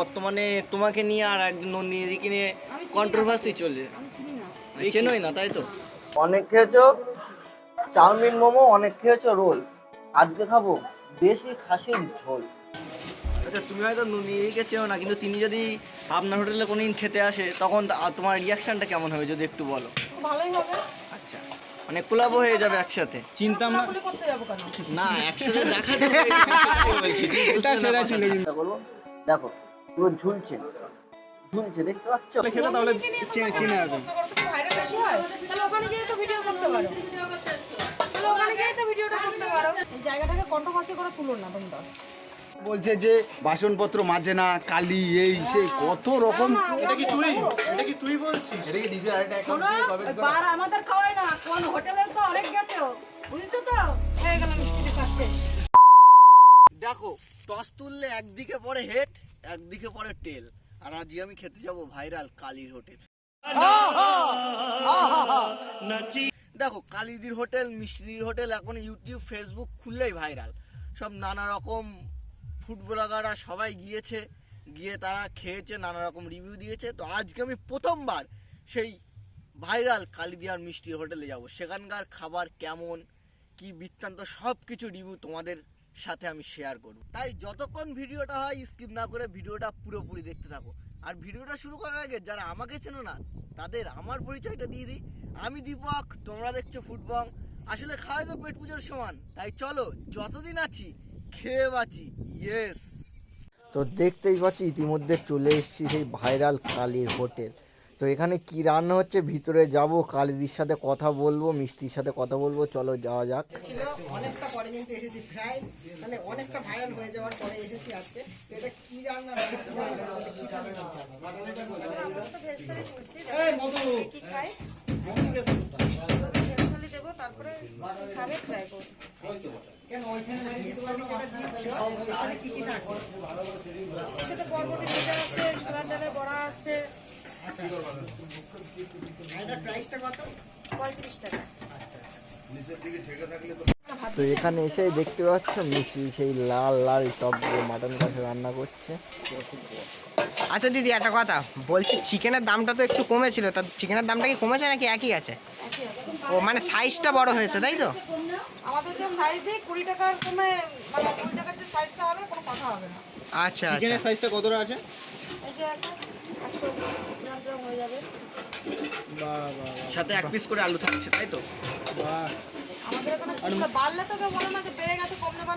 বর্তমানে তোমাকে নিয়ে আর একজন নন্দিনীদিকে নিয়ে কন্ট্রোভার্সি চলছে। আমি চিনি না। চেনোই না তাই তো? অনেক খেয়েছো? চাউমিন মোমো অনেক খেয়েছো রোল। আজকে খাব দেশি খাসির ঝোল। আচ্ছা তুমি হয়তো নন্দিনীদিকে চেনো না কিন্তু তিনি যদি আপনার হোটেলে কোনোদিন খেতে আসে তখন তোমার রিয়াকশনটা কেমন হবে যদি একটু বলো? ভালোই হবে। আচ্ছা মানে কোলাবো হয়ে যাবে একসাথে। চিন্তাম না করতে যাব কেন? না একসাথে দেখাটা এটা সেরা চিন্তা করব দেখো পুরো ঝুলছে। ঝুলছে দেখতে পাচ্ছ? তাহলে চিনে কি ভাইরাল বেশি হয় তাহলে ওখানে গিয়ে তো ভিডিও করতে পারো। তাহলে ওখানে গিয়ে তো ভিডিওটা করতে পারো। এই জায়গাটাকে কন্ট্রোভার্সি করে তুলো না তোমরা বলছে যে বাসনপত্র মাজে না কালি এই সেই কত রকম এটা কি তুই? এটা কি তুই বলছিস? শোনো বার আমাদের খাওয়ায় না। কোন হোটেলে তো অনেক গেছো। বুঝছ তো? হয়ে গেল মিষ্টির দেখো টস তুললে একদিকে পড়ে হেড একদিকে পরে টেল, আর আজকে আমি খেতে যাব ভাইরাল কালীর হোটেল। দেখো, কালীদির হোটেল, মিষ্টিদির হোটেল, এখন ইউটিউব, ফেসবুক খুললেই ভাইরাল। সব নানা রকম ফুড ব্লগাররা সবাই গিয়েছে, গিয়ে তারা খেয়েছে, নানা রকম রিভিউ দিয়েছে। তো আজকে আমি প্রথমবার সেই ভাইরাল কালিদিয়ার মিষ্টি হোটেলে যাব। সেখানকার খাবার কেমন, কি বৃত্তান্ত সব কিছু রিভিউ তোমাদের সাথে আমি শেয়ার করব। তাই যতক্ষণ ভিডিওটা হয় স্কিপ না করে ভিডিওটা পুরোপুরি দেখতে থাকো। আর ভিডিওটা শুরু করার আগে যারা আমাকে চেনো না তাদের আমার পরিচয়টা দিয়ে দিই। আমি দীপক তোমরা দেখছ ফুটবং। আসলে খাওয়াই তো পেট পুজোর সমান। তাই চলো যতদিন আছি খেয়ে বাঁচি। ইয়েস তো দেখতেই পাচ্ছি ইতিমধ্যে চলে এসেছি সেই ভাইরাল কালীর হোটেল। তো এখানে কি রান্না হচ্ছে ভিতরে যাব কালিদির সাথে কথা বলব মিষ্টির সাথে কথা বলব চলো যাওয়া যাক। অনেকটা পরে কিন্তু এসেছি প্রায় মানে অনেকটা ভাইরাল হয়ে যাওয়ার পরে এসেছি আজকে। এটা কি রান্না? কি ভেজতালি দেবো তারপরে খাবে ট্রাই করব। কি বরবটি ভাজা আছে ছোলার ডালের বড়া আছে। প্রাইসটা কত? পঁয়ত্রিশ টাকা। তো এখানে এসেই দেখতে পাচ্ছ মিষ্টি সেই লাল লাল টক দিয়ে মাটন কষা রান্না করছে। আচ্ছা দিদি একটা কথা। বলছি চিকেনের দামটা তো একটু কমেছিল। তা চিকেনের দামটা কি কমেছে নাকি একই আছে? ও মানে সাইজটা বড় হয়েছে তাই তো? আমাদের যে সাইজ দিই কুড়ি টাকার কমে মানে কুড়ি টাকার যে সাইজটা হবে কোনো কথা হবে না। আচ্ছা চিকেনের আচ্ছা সাইজটা কতটা আছে? এই যে হয়ে যাবে। বাহ বাহ সাথে এক পিস করে আলু থাকছে তাই তো? বাহ আমাদের এখানে বাড়লে তো কেউ বলে না যে বেড়ে গেছে কম নেবে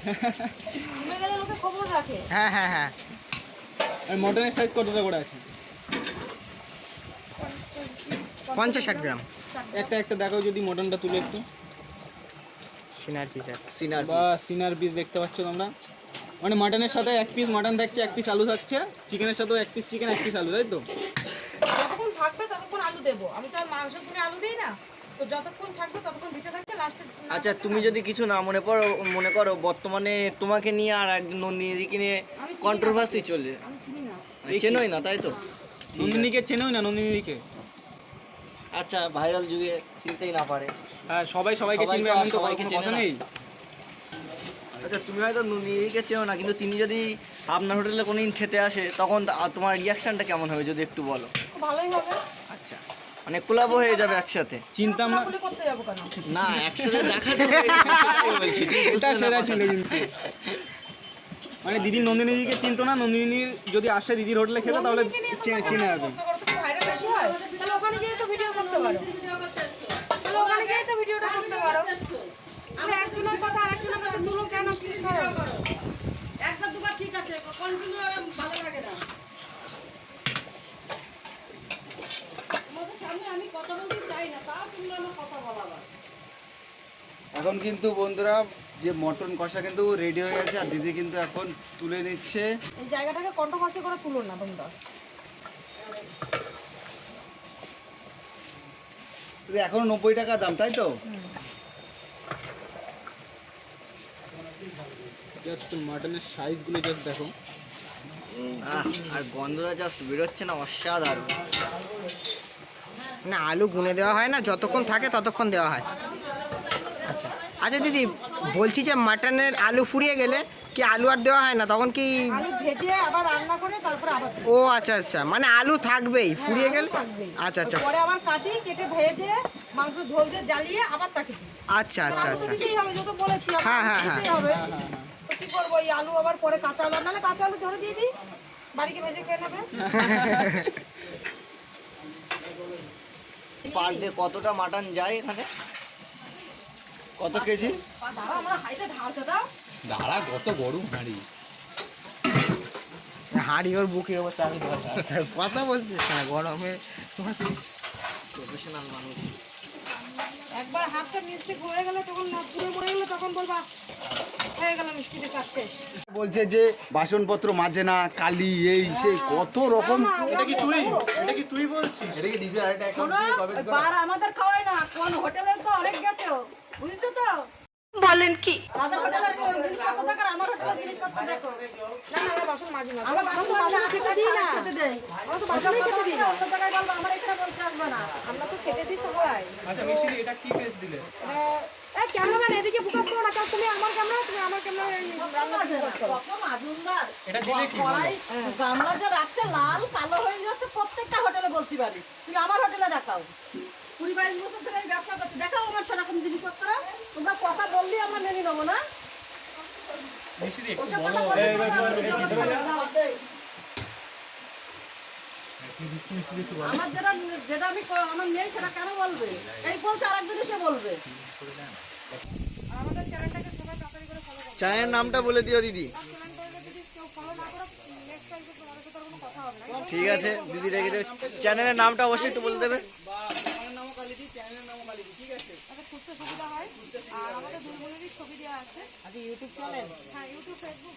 কমে গেলে লোকে খবর রাখে। হ্যাঁ হ্যাঁ হ্যাঁ। আর মটনের সাইজ কতটা করে আছে? পঞ্চাশ ষাট গ্রাম। একটা একটা দেখো যদি মটনটা তুলে একটু। সিনার পিস সিনার বা সিনার পিস দেখতে পাচ্ছ তোমরা। মানে মাটনের সাথে এক পিস মাটন থাকছে এক পিস আলু থাকছে চিকেনের সাথেও এক পিস চিকেন এক পিস আলু তাই তো? আলু দেবো। আমি তো আর মাংস করে আলু দিই না। তো যতক্ষণ থাকবে ততক্ষণ দিতে থাকবে লাস্টে আচ্ছা তুমি যদি কিছু না মনে করো মনে করো বর্তমানে তোমাকে নিয়ে আর একজন নন্দিনীদিকে নিয়ে আমি চিনি কন্ট্রোভার্সি চলছে। আমি চিনি না। চেনোই না তাই তো? নন্দিনীকে চেনোই না নন্দিনীকে। আচ্ছা ভাইরাল যুগে চিনতেই না পারে। হ্যাঁ সবাই সবাইকে সবাই চিনবে এমন তো সবাইকে কোনো কথা। নেই আচ্ছা তুমি হয়তো নন্দিনীদিকে চেনো না কিন্তু তিনি যদি আপনার হোটেলে কোনোদিন খেতে আসে তখন তোমার রিয়াকশনটা কেমন হবে যদি একটু বলো? ভালোই হবে। আচ্ছা। মানে কোলাবো হয়ে যাবে একসাথে। চিন্তাম না করতে যাব কেন? না একসাথে যাবে, সেটাই বলছি এটা সেরা ছিল কিন্তু। মানে দিদি নন্দিনীদিকে চিনতো না নন্দিনীর যদি আসে দিদির হোটেলে খেতে তাহলে চিনে তোমরা আসবে প্রশ্ন করো তো কি ভাইরাল বেশি হয়। তাহলে ওখানে গিয়ে তো ভিডিও করতে পারো। ওখানে গিয়ে তো ভিডিওটা করতে পারো। আমি একজনের কথা আরেকজনের কাছে তুলো কেন? কি করো? একবার দুবার ঠিক আছে কন্টিনিউ ভালো লাগে না তোমাদের সামনে আমি কথা বলতে চাই না তাও তুমি আমার কথা বলাবা এখন কিন্তু বন্ধুরা যে মটন কষা কিন্তু রেডি হয়ে গেছে আর দিদি কিন্তু এখন তুলে নিচ্ছে। এই জায়গাটাকে কন্ট্রোভার্সি করে তুলো না তোমরা এখন নব্বই টাকা দাম তাই তো? জাস্ট মাটনের সাইজগুলো জাস্ট দেখো। আর গন্ধটা জাস্ট বেরোচ্ছে না অসাধারণ। না আলু গুনে দেওয়া হয় না যতক্ষণ থাকে ততক্ষণ দেওয়া হয়। আচ্ছা। আচ্ছা দিদি বলছি যে মাটনের আলু ফুরিয়ে গেলে কি আলু আর দেওয়া হয় না? তখন কি ভেজে আবার রান্না করে তারপরে আবার ও আচ্ছা আচ্ছা মানে আলু থাকবেই ফুরিয়ে হ্যাঁ, গেল? আলু থাকবেই। আচ্ছা আচ্ছা। পরে আবার কাটি কেটে ভেজে মাংস ঝোল দিয়ে জ্বালিয়ে আবার তাকে আচ্ছা আচ্ছা আচ্ছা। বলেছি হ্যাঁ, হ্যাঁ, হ্যাঁ। কি করব এই আলু আবার পরে কাঁচা আলু নাহলে কাঁচা আলু ধরে দিয়ে দিই বাড়িকে ভেজে খেয়ে নেবে। পার ডে কতটা মাটন যায় এখানে? কত কেজি? দাঁড়া কত বড় হাঁড়ি। হাঁড়ি ওর বুকে কথা বলছিস না গরমে। প্রফেশনাল মানুষ। একবার হাতটা মিষ্টি ঘুরে গেলে তখন না পুড়ে মরে গেলে তখন বলবা হয়ে গেল কাজ শেষ। বলছে যে বাসনপত্র মাজে না কালি এই সেই কত রকম এটা কি তুই? এটা কি তুই বলছিস? এটা কি ডিজে আরেকটা অ্যাকাউন্ট শোনো, ওই বার আমাদের খাওয়াই না কোন হোটেলে তো অনেক গেছে বুঝছ তো? বলেন কি? তাদের হোটেলের আমার আমার তো খেতে দিই সবাই। আচ্ছা এটা কি পেস্ট দিলে? ক্যামেরাম্যান এদিকে ফোকাস করো না তুমি আমার ক্যামেরা তুমি আমার ক্যামেরা এটা দিলে কি গামলা যে লাল কালো হয়ে যাচ্ছে প্রত্যেকটা হোটেলে বলতে পারি। তুমি আমার হোটেলে দেখাও। কুড়ি বাইশ বছর ধরে আমি ব্যবসা করছি। দেখাও আমার সেরকম জিনিসপত্র। তোমরা কথা বললে আমরা মেনে নেব না? মিষ্টি একটু ওসব বলো। কথা বললে আমার যেটা যেটা আমি আমার নেই সেটা কেন বলবে? এই বলছে আরেকজন এসে বলবে। আমাদের চ্যানেলটাকে সবাই তাড়াতাড়ি করে ফলো করো। চায়ের নামটা বলে দিও দিদি। ঠিক আছে দিদি রেখে দেবে। চ্যানেলের নামটা অবশ্যই একটু বলে দেবে। তাতে খুঁজতে সুবিধা হয়। আর আমাদের দুই ছবি দেওয়া আছে। আচ্ছা ইউটিউব চ্যানেল হ্যাঁ ইউটিউব ফেসবুক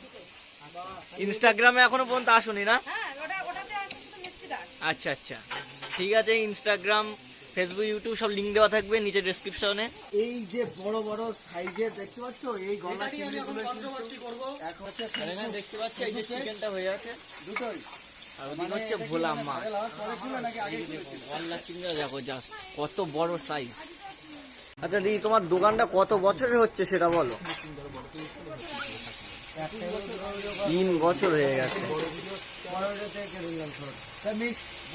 ইনস্টাগ্রামে এখনও পর্যন্ত আসুনি না? হ্যাঁ ওটা ওটাতে আছে শুধু মিষ্টি দাস। আচ্ছা আচ্ছা। ঠিক আছে ইনস্টাগ্রাম ফেসবুক ইউটিউব সব লিঙ্ক দেওয়া থাকবে নিচে ডেসক্রিপশনে এই যে বড় বড় সাইজের দেখতে পাচ্ছ? এই গলা চিংড়িগুলো এক হচ্ছে এখানে দেখতে পাচ্ছি? এই যে চিকেনটা হয়ে আছে। দুটোই। আর ওদিকে হচ্ছে ভোলা মাছ? গলদা চিংড়া দেখো জাস্ট কত বড় সাইজ আচ্ছা দিদি তোমার দোকানটা কত বছরের হচ্ছে সেটা বলো? তিন বছর হয়ে গেছে।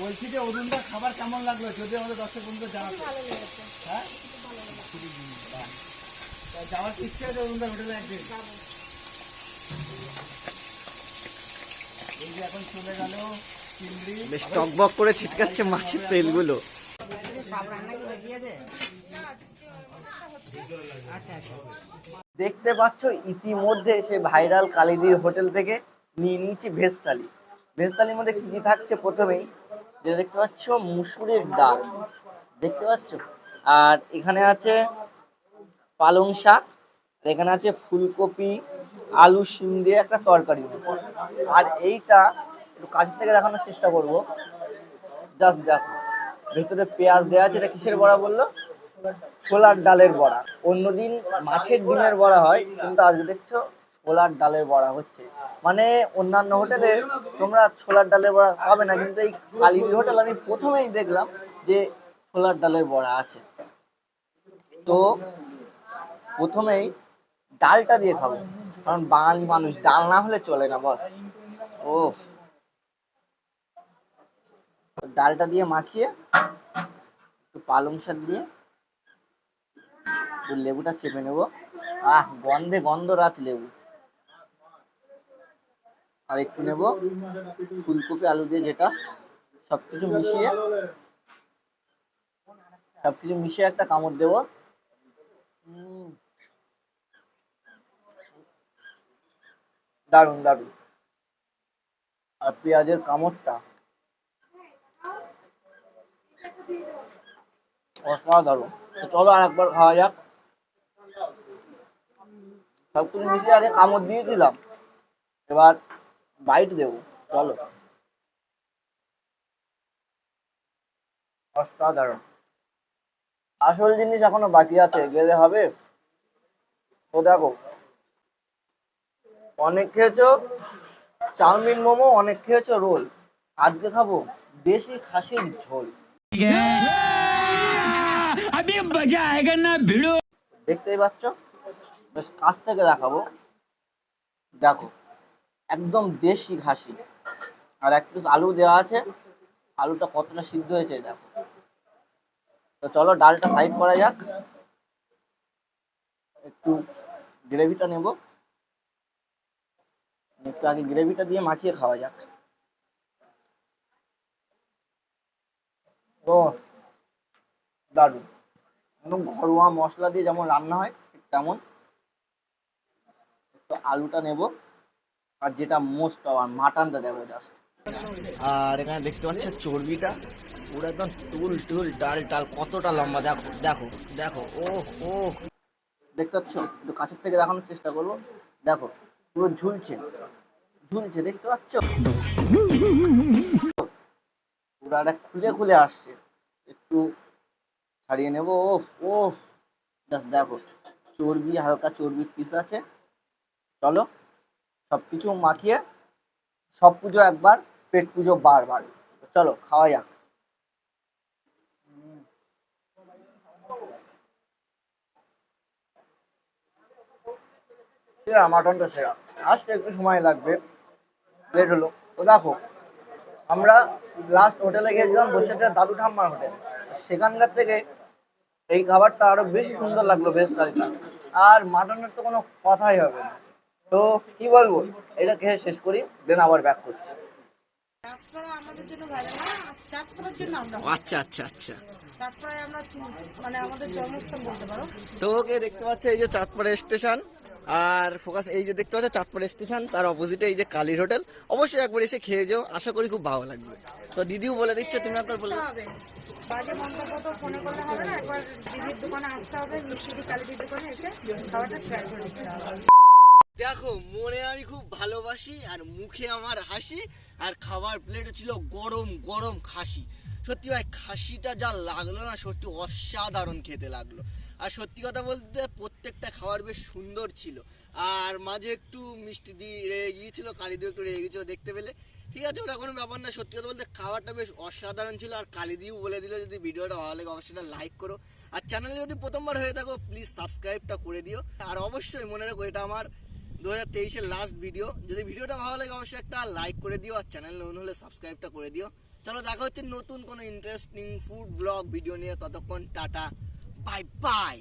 বলছি যে অরুণদা খাবার কেমন লাগল? যদি আমাদের দর্শক বন্ধু জানাতো হ্যাঁ? যাওয়ার ইচ্ছে আছে অরুণদার হোটেলে একদিন? এই যে এখন চলে গেল চিংড়ি। বেশ টকবক করে ছিটকাচ্ছে মাছের তেলগুলো। সব রান্না কি গিয়েছে আচ্ছা আচ্ছা দেখতে পাচ্ছ ইতিমধ্যে সে ভাইরাল কালিদির হোটেল থেকে নিয়ে নিয়েছি ভেজ থালি মধ্যে কি কি থাকছে প্রথমেই? যেটা দেখতে পাচ্ছ মুসুরের ডাল। দেখতে পাচ্ছ? আর এখানে আছে পালং শাক এখানে আছে ফুলকপি, আলু শিম দিয়ে একটা তরকারি। আর এইটা একটু কাছের থেকে দেখানোর চেষ্টা করব। জাস্ট দেখো। ভেতরে পেঁয়াজ দেওয়া আছে, এটা কিসের বড়া বলল? ছোলার ডালের বড়া। অন্যদিন মাছের ডিমের বড়া হয়, কিন্তু আজকে দেখছ ছোলার ডালের বড়া হচ্ছে। মানে অন্যান্য হোটেলে তোমরা ছোলার ডালের বড়া পাবে না, কিন্তু এই কালির হোটেল আমি প্রথমেই দেখলাম যে ছোলার ডালের বড়া আছে। তো প্রথমেই ডালটা দিয়ে খাব, কারণ বাঙালি মানুষ ডাল না হলে চলে না, বস। ও ডালটা দিয়ে মাখিয়ে একটু পালং শাক দিয়ে লেবুটা চেপে নেব। আহ, গন্ধে গন্ধরাজ লেবু। আর একটু নেব ফুলকপি, আলু দিয়ে যেটা সবকিছু মিশিয়ে সবকিছু মিশিয়ে একটা কামড় দেবো। দারুণ দারুণ আর পেঁয়াজের কামড়টা অসাধারণ। চলো আর একবার খাওয়া যাক। সবকিছু মিশিয়ে আগে কামড় দিয়েছিলাম এবার বাইট দেবো চলো অসাধারণ আসল জিনিস এখনও বাকি আছে গেলে হবে তো দেখো অনেক খেয়েছো চাউমিন মোমো অনেক খেয়েছো রোল আজকে খাব দেশি খাসির ঝোল দেখতেই পাচ্ছ বেশ কাছ থেকে দেখাবো। দেখো, একদম দেশি ঘাসি আর এক পিস আলু দেওয়া আছে। আলুটা কতটা সিদ্ধ হয়েছে দেখো। তো চলো ডালটা সাইড করা যাক। একটু গ্রেভিটা নেব। একটু আগে গ্রেভিটা দিয়ে মাখিয়ে খাওয়া যাক। দারুণ। একদম ঘরোয়া মশলা দিয়ে যেমন রান্না হয়, ঠিক তেমন। আলুটা নেব। আর যেটা মোস্ট পাওয়ার মাটনটা দেবো জাস্ট আর এখানে দেখতে পাচ্ছ চর্বিটা। পুরো একদম টুল টুল ডাল ডাল কতটা লম্বা দেখো দেখো দেখো ও ও দেখতে পাচ্ছ? একটু কাছের থেকে দেখানোর চেষ্টা করব। দেখো পুরো ঝুলছে ঝুলছে দেখতে পাচ্ছ? পুরো একটা খুলে খুলে আসছে। একটু ছাড়িয়ে নেব ও ও জাস্ট দেখো চর্বি হালকা চর্বির পিস আছে। চলো সব কিছু মাখিয়ে, সব পুজো একবার, পেট পুজো বারবার। চলো, খাওয়া যাক। সেরা, মাটনটা সেরা। আসতে একটু সময় লাগবে। লেট হলো। তো দেখো, আমরা লাস্ট হোটেলে গিয়েছিলাম বসিরহাটের দাদু ঠাম্মার হোটেল সেখানকার থেকে এই খাবারটা আরও বেশি সুন্দর লাগল বেস্ট কালটা আর মাটনের তো কোনো কথাই হবে না। তো কি বলব এটা খেয়ে শেষ করি দেন আবার ব্যাক করছি। চাঁদপাড়া আমাদের জন্য ভালো না চাঁদপাড়ার জন্য আমরা আচ্ছা আচ্ছা আচ্ছা। মানে আমাদের জন্মস্থান বলতে পারো? তো ওকে দেখতে পাচ্ছ এই যে চাঁদপাড়া স্টেশন আর ফোকাস এই যে দেখতে পাচ্ছ চাঁদপাড়া স্টেশন তার অপোজিটে এই যে কালীর হোটেল অবশ্যই একবার এসে খেয়ে যাও আশা করি খুব ভালো লাগবে। তো দিদিও বলে দিচ্ছে তুমি একবার বলে বাজে মন্তব্য তো ফোনে করলে হবে না একবার দিদির দোকানে আসতে হবে মিষ্টি কালিদির দোকানে এসে খাবারটা ট্রাই করে দিতে হবে। দেখো, মনে আমি খুব ভালোবাসি আর মুখে আমার হাসি আর খাবার প্লেটে ছিল গরম গরম খাসি। সত্যি ভাই, খাসিটা যা লাগল না, সত্যি অসাধারণ খেতে লাগল। আর সত্যি কথা বলতে, প্রত্যেকটা খাবার বেশ সুন্দর ছিল। আর মাঝে একটু মিষ্টি দিয়ে রেগে গিয়েছিল কালিদি একটু রেগে গিয়েছিল দেখতে পেলে। ঠিক আছে, ওটা কোনো ব্যাপার না, সত্যি কথা বলতে খাবারটা বেশ অসাধারণ ছিল। আর কালিদিও বলে দিল যদি ভিডিওটা ভালো লাগে, অবশ্যই লাইক করো। আর চ্যানেলে যদি প্রথমবার হয়ে থাকো প্লিজ সাবস্ক্রাইবটা করে দিও। আর অবশ্যই মনে রাখো, এটা আমার দু হাজার তেইশের লাস্ট ভিডিও যদি ভিডিওটা ভালো লাগে, অবশ্যই একটা লাইক করে দিও আর চ্যানেল নতুন হলে সাবস্ক্রাইবটা করে দিও। চলো, দেখা হচ্ছে নতুন কোনো ইন্টারেস্টিং ফুড ব্লগ ভিডিও নিয়ে। ততক্ষণ টাটা বাই বাই